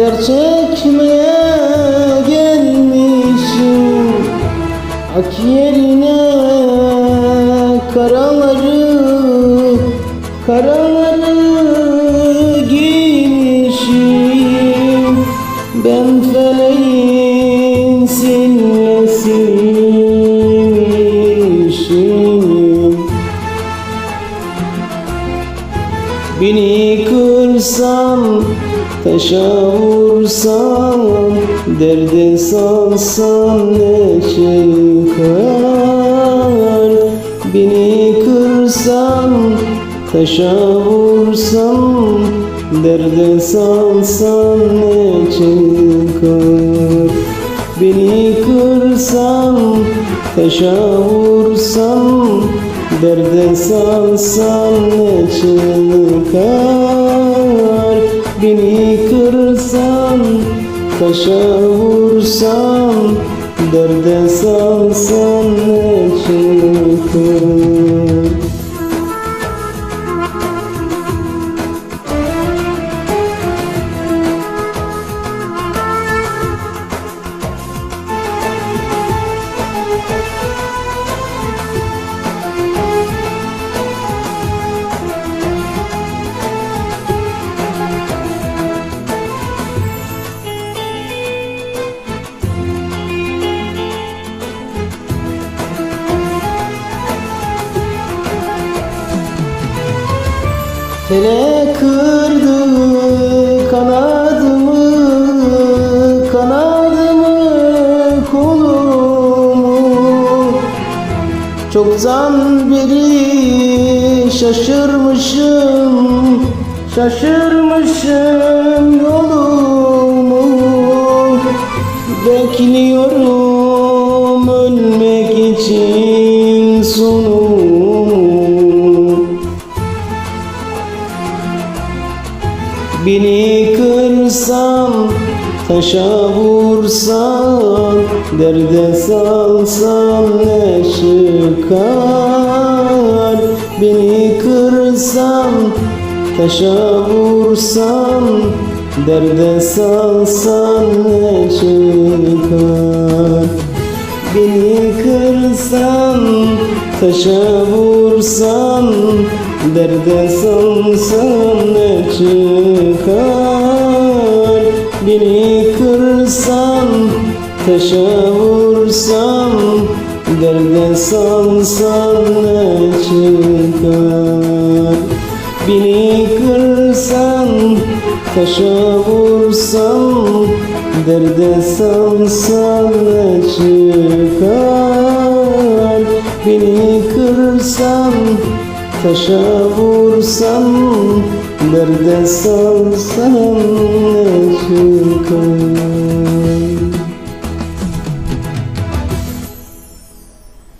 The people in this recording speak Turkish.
Der çekmeye gelmişim. Ak yerine karaları Karaları Beni kırsan, taşa vursan Derde salsan ne çıkar Beni kırsan, taşa vursan Derde salsan ne çıkar Beni kırsan, taşa vursan Derde salsan ne çıkar Beni kırsan, taşa vursan Derde salsan ne çıkar Hele kırdı kanadımı, kanadımı, kolumu. Çoktan beri şaşırmışım, şaşırmışım yolumu. Bekliyorum ölmek için sonumu Beni kırsan, taşa vursan Derde salsan ne çıkar? Beni kırsan, taşa vursan Derde salsan ne çıkar? Beni kırsan, taşa vursan Derde salsan ne çıkar. Beni kırsan, taşa vursan Derde salsan ne çıkar. Beni kırsan, taşa vursan Derde salsan ne çıkar. Beni kırsan, taşa vursan Derde salsan ne çıkar